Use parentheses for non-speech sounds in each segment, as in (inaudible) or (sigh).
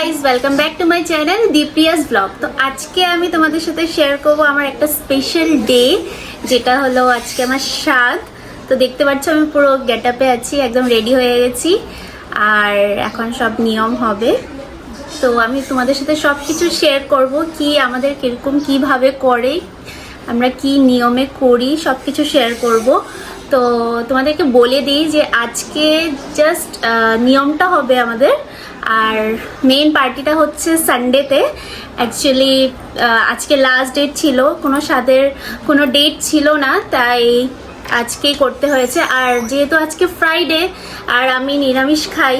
Guys welcome back to my channel Dipriya's blog তো আজকে আমি তোমাদের সাথে শেয়ার করব আমার একটা স্পেশাল ডে যেটা হলো আজকে আমার স্বাদ তো দেখতে পাচ্ছ আমি পুরো গেট আপে আছি, একদম রেডি হয়ে গেছি। আর এখন সব নিয়ম হবে। তো আমি তোমাদের সাথে সব কিছু শেয়ার করব, কি আমাদের কীরকম, কীভাবে করে, আমরা কি নিয়মে করি সব কিছু শেয়ার করব। তো তোমাদেরকে বলে দিই যে আজকে জাস্ট নিয়মটা হবে আমাদের আর মেইন পার্টিটা হচ্ছে সানডেতে অ্যাকচুয়ালি আজকে লাস্ট ডেট ছিল, কোনো স্বাদের কোনো ডেট ছিল না, তাই আজকেই করতে হয়েছে। আর যেহেতু আজকে ফ্রাইডে আর আমি নিরামিষ খাই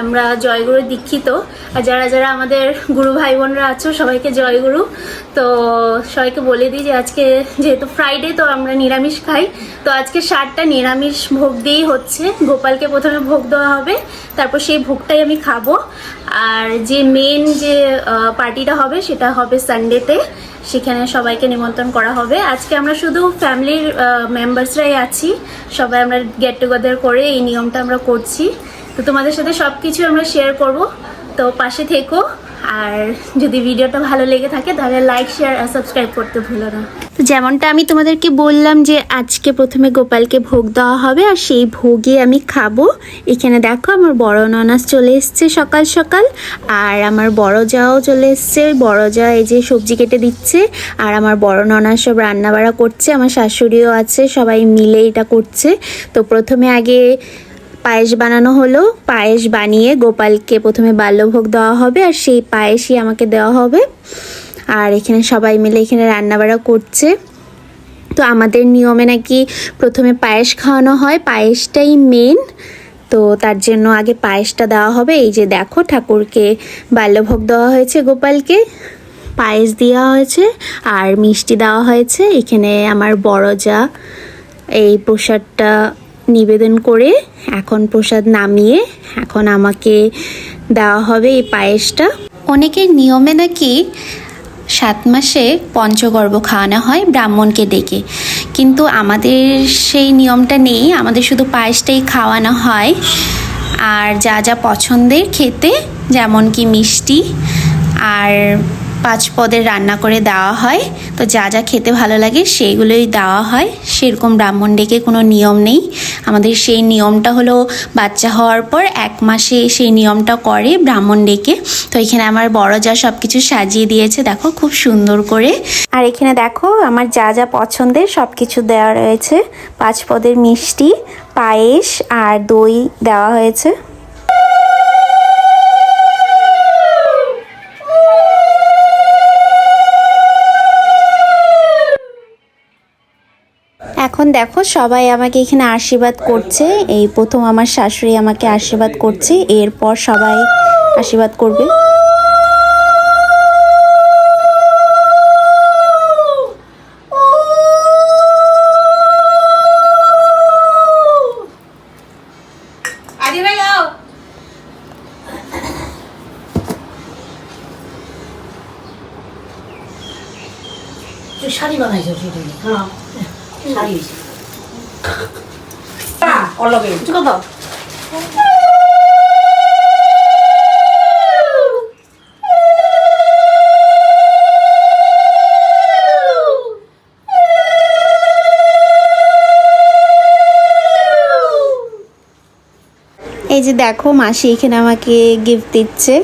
আমরা জয়গুরু দীক্ষিত। আর যারা যারা আমাদের গুরু ভাই বোনরা আছো, সবাইকে জয়গুরু। তো সবাইকে বলে দিই যে আজকে যেহেতু ফ্রাইডে তো আমরা নিরামিষ খাই। তো আজকে সাতটা নিরামিষ ভোগ দিয়েই হচ্ছে। গোপালকে প্রথমে ভোগ দেওয়া হবে, তারপর সেই ভোগটাই আমি খাব। আর যে মেন যে পার্টিটা হবে, সেটা হবে সানডেতে সেখানে সবাইকে নিমন্ত্রণ করা হবে। আজকে আমরা শুধু ফ্যামিলির মেম্বার্সরাই আছি। সবাই আমরা গেট টুগেদার করে এই নিয়মটা আমরা করছি। তো তোমাদের সাথে সব কিছু আমরা শেয়ার করব। তো পাশে থেকো, আর যদি ভিডিওটা ভালো লেগে থাকে, তাহলে লাইক শেয়ার আর সাবস্ক্রাইব করতে ভুলো না। যেমনটা আমি তোমাদেরকে বললাম যে আজকে প্রথমে গোপালকে ভোগ দেওয়া হবে, আর সেই ভোগে আমি খাব। এখানে দেখো আমার বড় ননাস চলে এসছে সকাল সকাল, আর আমার বড় যাও চলে এসছে। বড় যা এই যে সবজি কেটে দিচ্ছে, আর আমার বড় ননাস সব রান্না বাড়া করছে, আমার শাশুড়িও আছে, সবাই মিলে এটা করছে। তো প্রথমে আগে পায়েস বানানো হলো। পায়েস বানিয়ে গোপালকে প্রথমে বাল্যভোগ দেওয়া হবে আর সেই পায়েসই আমাকে দেওয়া হবে। আর এখানে সবাই মিলে এখানে রান্নাবাড়া করছে। তো আমাদের নিয়মে নাকি প্রথমে পায়েস খাওয়ানো হয়। পায়েসটাই মেন তো তার জন্য আগে পায়েসটা দেওয়া হবে। এই যে দেখো ঠাকুরকে বাল্যভোগ দেওয়া হয়েছে গোপালকে। পায়েস দেওয়া হয়েছে আর মিষ্টি দেওয়া হয়েছে। এখানে আমার বড় যা এই প্রসাদটা নিবেদন করে এখন প্রসাদ নামিয়ে এখন আমাকে দেওয়া হবে এই পায়েসটা। অনেকের নিয়মে নাকি সাত মাসে পঞ্চগর্ভ খাওয়ানো হয় ব্রাহ্মণকে ডেকে। কিন্তু আমাদের সেই নিয়মটা নেই, আমাদের শুধু পায়েসটাই খাওয়ানো হয়। আর যা যা পছন্দের খেতে, যেমন কি মিষ্টি আর পাঁচ পদের রান্না করে দেওয়া হয়। তো যা যা খেতে ভালো লাগে সেইগুলোই দেওয়া হয়। সেরকম ব্রাহ্মণ ডেকে কোনো নিয়ম নেই। আমাদের সেই নিয়মটা হলো বাচ্চা হওয়ার পর এক মাসে সেই নিয়মটা করে ব্রাহ্মণ ডেকে। তো এখানে আমার বড় যা সব কিছু সাজিয়ে দিয়েছে, দেখো খুব সুন্দর করে। আর এখানে দেখো আমার যা যা পছন্দের সব কিছু দেওয়া রয়েছে। পাঁচ পদের মিষ্টি, পায়েস আর দই দেওয়া হয়েছে। এখন দেখো সবাই আমাকে এখানে আশীর্বাদ করছে। এই প্রথম আমার শাশুড়ি আমাকে আশীর্বাদ করছে। এরপর সবাই আশীর্বাদ করবে। শাড়ি বানাইছো হ্যাঁ শাড়ি হয়েছে এই যে দেখো মাসি এখানে আমাকে গিফট দিচ্ছে।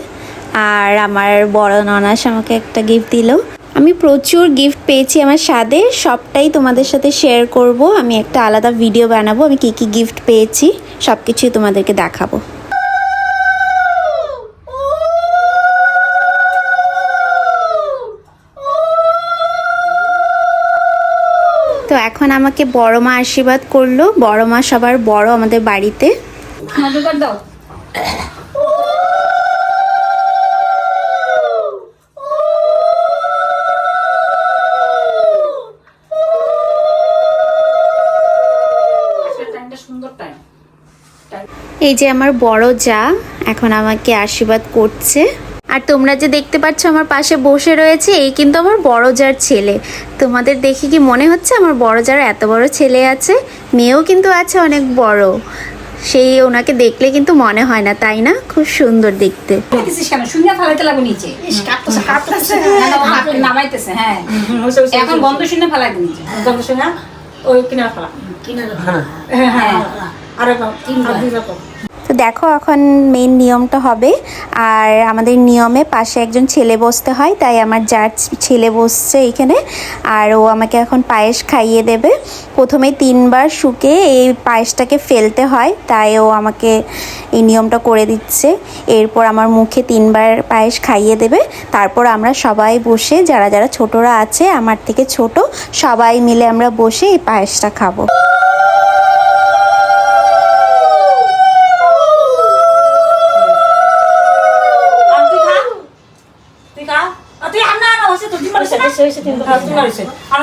আর আমার বড় ননাস আমাকে একটা গিফট দিল। আমি প্রচুর গিফট পেয়েছি আমার স্বাদে, সবটাই তোমাদের সাথে শেয়ার করব। আমি একটা আলাদা ভিডিও বানাবো, আমি কি কি গিফট পেয়েছি সব কিছুই তোমাদেরকে দেখাবো। তো এখন আমাকে বড় মা আশীর্বাদ করল, বড় মা সবার বড় আমাদের বাড়িতে। এই যে আমার বড় যা এখন আমাকে আশীর্বাদ করছে। আর তোমরা যে দেখতে পাচ্ছ আমার পাশে বসে রয়েছে এই কিন্তু আমার বড় যার ছেলে। তোমাদের দেখে কি মনে হচ্ছে আমার বড় যার এত বড় ছেলে আছে? মেয়েও কিন্তু আছে অনেক বড়। সেই ওনাকে দেখলে কিন্তু মনে হয় না তাই না? খুব সুন্দর দেখতে। কেন? হ্যাঁ। এখন বন্ধ শূন্য ফালাই দিন শুনে, ওই কিনারে ফেলা। কিনারে ভাড়া হ্যাঁ, তো দেখো এখন মেন নিয়মটা হবে। আর আমাদের নিয়মে পাশে একজন ছেলে বসতে হয় তাই আমার যার ছেলে বসছে এখানে আর ও আমাকে এখন পায়েস খাইয়ে দেবে। প্রথমে তিনবার শুকে এই পায়েসটাকে ফেলতে হয় তাই ও আমাকে এই নিয়মটা করে দিচ্ছে। এরপর আমার মুখে তিনবার পায়েস খাইয়ে দেবে। তারপর আমরা সবাই বসে যারা যারা ছোটরা আছে আমার থেকে ছোট সবাই মিলে আমরা বসে এই পায়েসটা খাব।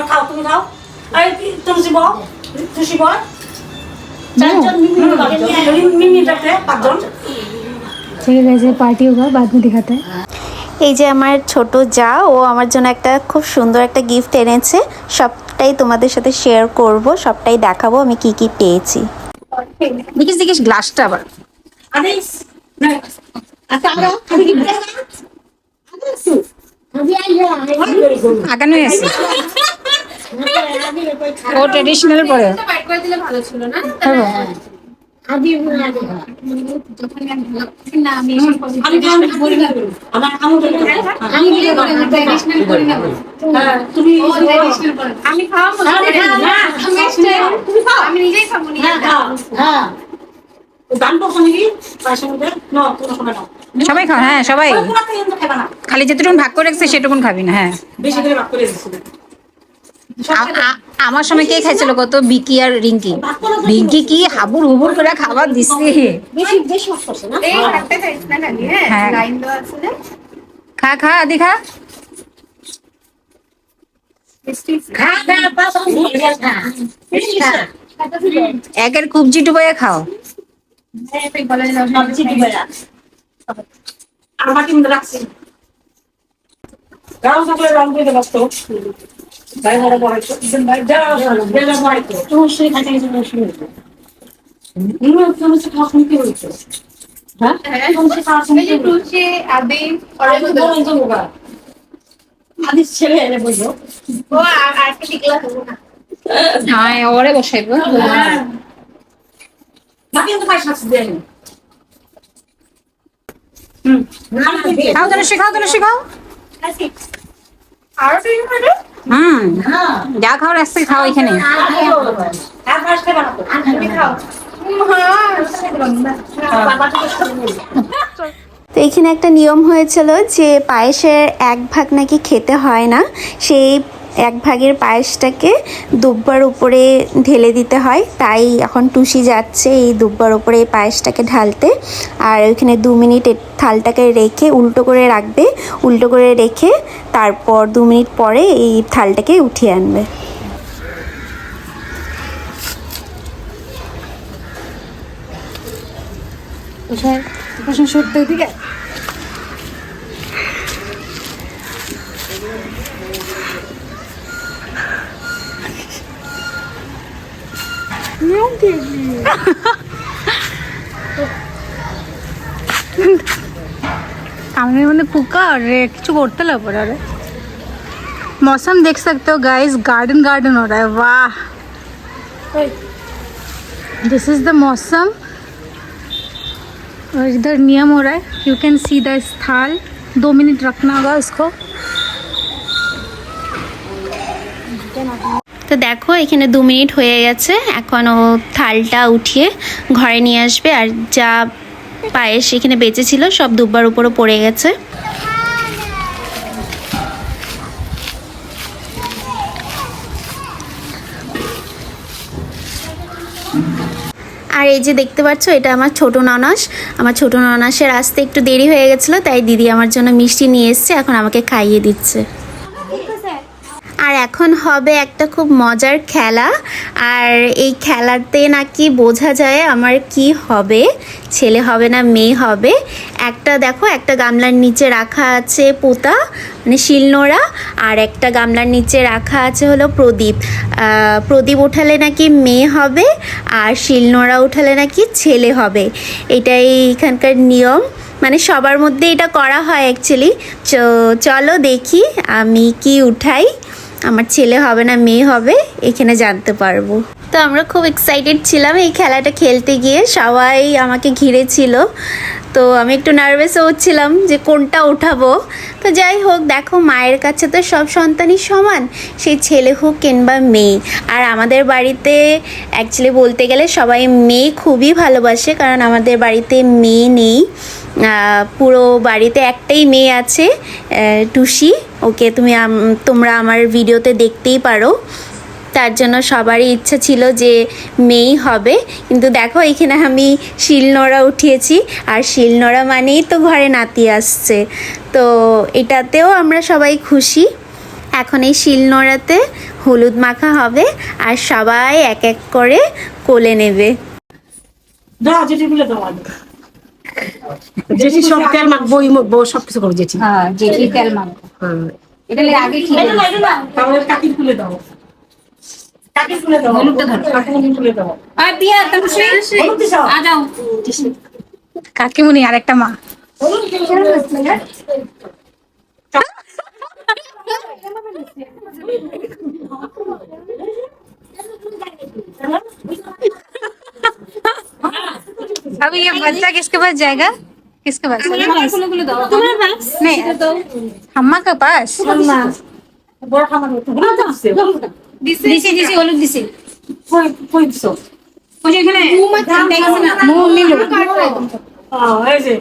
খাও তুমি খাও। তুমি চারজন পাঁচজন। ঠিক আছে পার্টি বাদ দেখাতে এই যে আমার ছোট যা ও আমার জন্য একটা খুব সুন্দর একটা গিফট এনেছে। সবটাই তোমাদের সাথে শেয়ার করব সবটাই দেখাবো আমি কি কি পেয়েছি। গ্লাসটা আবার। আমরা আগানো আছে ও ট্রেডিশনাল পরে আমি না। না। হ্যাঁ, তুমি আমি না, না, না, নিজেই খাব হ্যাঁ। হ্যাঁ মধ্যে? নাও। সবাই খাও হ্যাঁ সবাই। খালি যেটুকুন ভাগ করে রাখছে সেটুকুন খাবি না হ্যাঁ। বেশি করে ভাগ করে আমার সময় কে খাইছিল কত? বিকি আর রিঙ্কি। রিঙ্কি কি হাবুর হুবুর করে খাবার দিচ্ছে বেশি বেশি করছে না? এই একটা খাইছ না খালি হ্যাঁ। হ্যাঁ। খা খা আদি খা। একের কুবজি ডুবাইয়া খাও। আর বাকি রাখছি। গাও থাকলে রং দিয়ে ব্যস্ত ভাই তোমার গেছে তোমার খাওয়া শুনতে হইতো হ্যাঁ? খাওয়া আদি তো। ছেলে এনে বলব। ও আর না। হ্যাঁ ওরে বসাইবো। বাকি তো দেয়নি। হুম খাও তো শেখাও তো শেখাও। হুম। যা খাও রাস্তায় খাও এখানে। তো এখানে একটা নিয়ম হয়েছিল যে পায়েসের এক ভাগ নাকি খেতে হয় না, সেই এক ভাগের পায়েসটাকে দুব্বার উপরে ঢেলে দিতে হয়। তাই এখন টুসি যাচ্ছে এই দুব্বার উপরে এই পায়েসটাকে ঢালতে। আর ওইখানে দু মিনিট থালটাকে রেখে উল্টো করে রাখবে। উল্টো করে রেখে তারপর দু মিনিট পরে এই থালটাকে উঠিয়ে আনবে। আচ্ছা, সত্যি দিকে है सामने मैंने कुका और रे কিছু করতে লাগবে রে मौसम देख सकते हो गाइस गार्डन गार्डन हो रहा है वाह दिस इज द मौसम और इधर नियम हो रहा है you can see the stall दो मिनट रखना होगा इसको তো দেখো এখানে দু মিনিট হয়ে গেছে এখন ও থালটা উঠিয়ে ঘরে নিয়ে আসবে আর যা পায়েস এখানে বেঁচে ছিল, সব দুব্বার উপরও পড়ে গেছে। আর এই যে দেখতে পাচ্ছ, এটা আমার ছোট ননাস। আমার ছোট ননাসের আসতে একটু দেরি হয়ে গেছিল, তাই দিদি আমার জন্য মিষ্টি নিয়ে এসছে, এখন আমাকে খাইয়ে দিচ্ছে। এখন হবে একটা খুব মজার খেলা। আর এই খেলাতে নাকি বোঝা যায় আমার কি হবে। ছেলে হবে না, মেয়ে হবে। একটা দেখো, একটা গামলার নিচে রাখা আছে পোতা মানে শিলনোড়া, আর একটা গামলার নিচে রাখা আছে হলো প্রদীপ। প্রদীপ উঠালে নাকি মেয়ে হবে, আর শিলনোড়া উঠালে নাকি ছেলে হবে। এটাই এখানকার নিয়ম। মানে সবার মধ্যে এটা করা হয় অ্যাকচুয়ালি চলো দেখি আমি কি উঠাই। আমার ছেলে হবে না, মেয়ে হবে, এখানে জানতে পারব। তো আমরা খুব এক্সাইটেড ছিলাম এই খেলাটা খেলতে গিয়ে, সবাই আমাকে ঘিরে ছিল তো আমি একটু নার্ভাসও হচ্ছিলাম যে কোনটা উঠাবো। তো যাই হোক, দেখো মায়ের কাছে তো সব সন্তানই সমান সেই ছেলে হোক কিংবা মেয়ে। আর আমাদের বাড়িতে অ্যাকচুয়ালি বলতে গেলে সবাই মেয়ে খুবই ভালোবাসে, কারণ আমাদের বাড়িতে মেয়ে নেই। পুরো বাড়িতে একটাই মেয়ে আছে টুসি। ওকে তুমি তোমরা আমার ভিডিওতে দেখতেই পারো। তার জন্য সবারই ইচ্ছা ছিল যে মেয়েই হবে। কিন্তু দেখো, এখানে আমি শিলনোড়া উঠিয়েছি। আর শিলনোড়া মানেই তো ঘরে নাতি আসছে। তো এটাতেও আমরা সবাই খুশি। এখন এই শিলনোড়াতে হলুদ মাখা হবে আর সবাই এক এক করে কোলে নেবে। জেঠি সব তেল মাখবো ই মাখবো সব কিছু করব জেঠি। হ্যাঁ জেঠি তেল মাখবো। হ্যাঁ। এটা আগে তাহলে কাকি তুলে দাও। কাকি তুলে দাও। হলুদটা ধরো। কাকি তুলে দাও। আর দিয়া তুমি হলুদ দিছ আ যাও। কাকিমুনি আর একটা মা। হলুদ (laughs) अब ये बच्चा किसके पास जाएगा किसके पास তোমার পাস नहीं अम्मा के पास বড় খামার হতো হলুদ দিছে দিছি দিছি হলুদ দিছি কই কই দিছ ওই যে এখানে দেখছি না मुंह मिलो আহ এই যে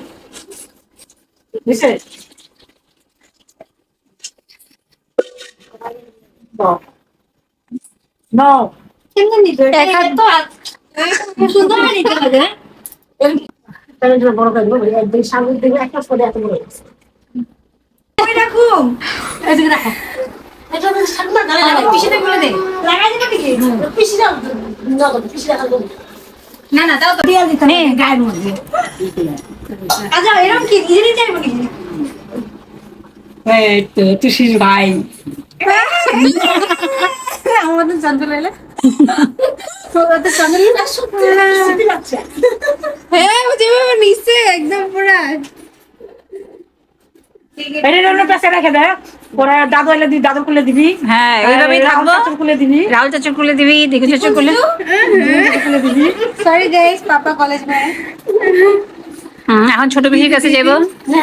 দিছে দাও নাও তাহলে এটা বড় করে দেবো একদিন সামনে দিকে একটা এত বড়। এই যে রাখো না দাও পিছি রাখা দেবো না না তো। দিয়া দিতে গায়ের মধ্যে। আচ্ছা এরকম কি? নিজে নিজে নাকি? তুষির ভাই। আমাদের জানতে সত্যি লাগছে। হ্যাঁ ও যেভাবে নিচে একদম পুরা। এটা অন্য পেছে রেখে দে পরে দাদু এলে দিবি দাদু খুলে দিবি। হ্যাঁ এইভাবেই থাকব। চাচুর খুলে দিবি। রাহুল চাচুর কুলে দিবি দেখু চাচুর কুলে। খুলে দিবি সরি গাইস পাপা কলেজ में এখন ছোট পিসির কাছে যাব না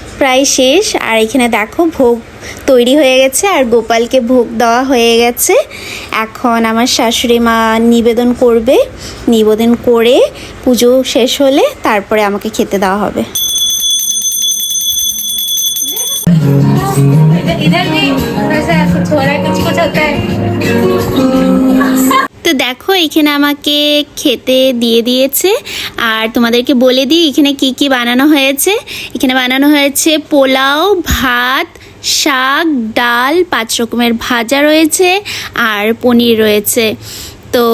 প্রায় শেষ আর এখানে দেখো ভোগ তৈরি হয়ে গেছে আর গোপালকে ভোগ দেওয়া হয়ে গেছে এখন আমার শাশুড়ি মা নিবেদন করবে নিবেদন করে পুজো শেষ হলে তারপরে আমাকে খেতে দেওয়া হবে इधर भी वैसा कुछ हो रहा है कुछ कुछ होता है তো দেখো, এখানে আমাকে খেতে দিয়ে দিয়েছে। আর তোমাদেরকে বলে দিই, এখানে কি কি বানানো হয়েছে? এখানে বানানো হয়েছে পোলাও, ভাত, শাক, ডাল, পাঁচ রকমের ভাজা রয়েছে, আর পনির রয়েছে। তো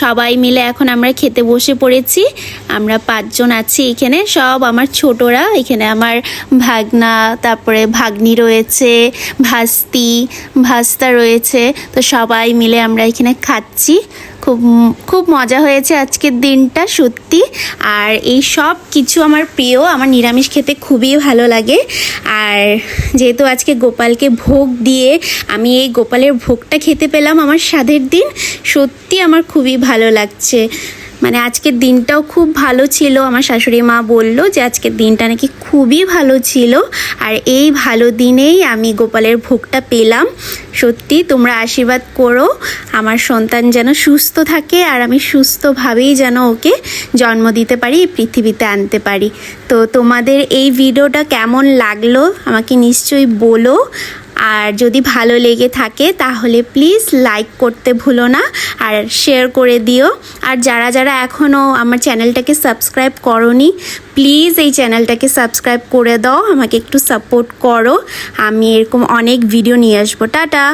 সবাই মিলে এখন আমরা খেতে বসে পড়েছি। আমরা পাঁচজন আছি এখানে। সব আমার ছোটরা। এখানে আমার ভাগনা, তারপরে ভাগ্নি রয়েছে, ভাস্তি, ভাস্তা রয়েছে। তো সবাই মিলে আমরা এখানে খাচ্ছি। খুব খুব মজা হয়েছে আজকের দিনটা, সত্যি। আর এই সব কিছু আমার প্রিয়, আমার নিরামিষ খেতে খুবই ভালো লাগে। আর যেহেতু আজকে গোপালকে ভোগ দিয়ে আমি এই গোপালের ভোগটা খেতে পেলাম আমার স্বাদের দিন, সত্যি আমার খুবই ভালো লাগছে। মানে আজকের দিনটাও খুব ভালো ছিল। আমার শাশুড়ি মা বলল যে আজকের দিনটা নাকি খুবই ভালো ছিল। আর এই ভালো দিনেই আমি গোপালের ভোগটা পেলাম। সত্যি তোমরা আশীর্বাদ করো। আমার সন্তান যেন সুস্থ থাকে আর আমি সুস্থভাবেই যেন ওকে জন্ম দিতে পারি পৃথিবীতে আনতে পারি। তো তোমাদের এই ভিডিওটা কেমন লাগল আমাকে নিশ্চয়ই বলো। আর যদি ভালো লেগে থাকে তাহলে প্লিজ লাইক করতে ভুলো না আর শেয়ার করে দিও। আর যারা যারা এখনও আমার চ্যানেলটাকে সাবস্ক্রাইব করনি, প্লিজ এই চ্যানেলটাকে সাবস্ক্রাইব করে দাও, আমাকে একটু সাপোর্ট করো। আমি এরকম অনেক ভিডিও নিয়ে আসব। টাটা!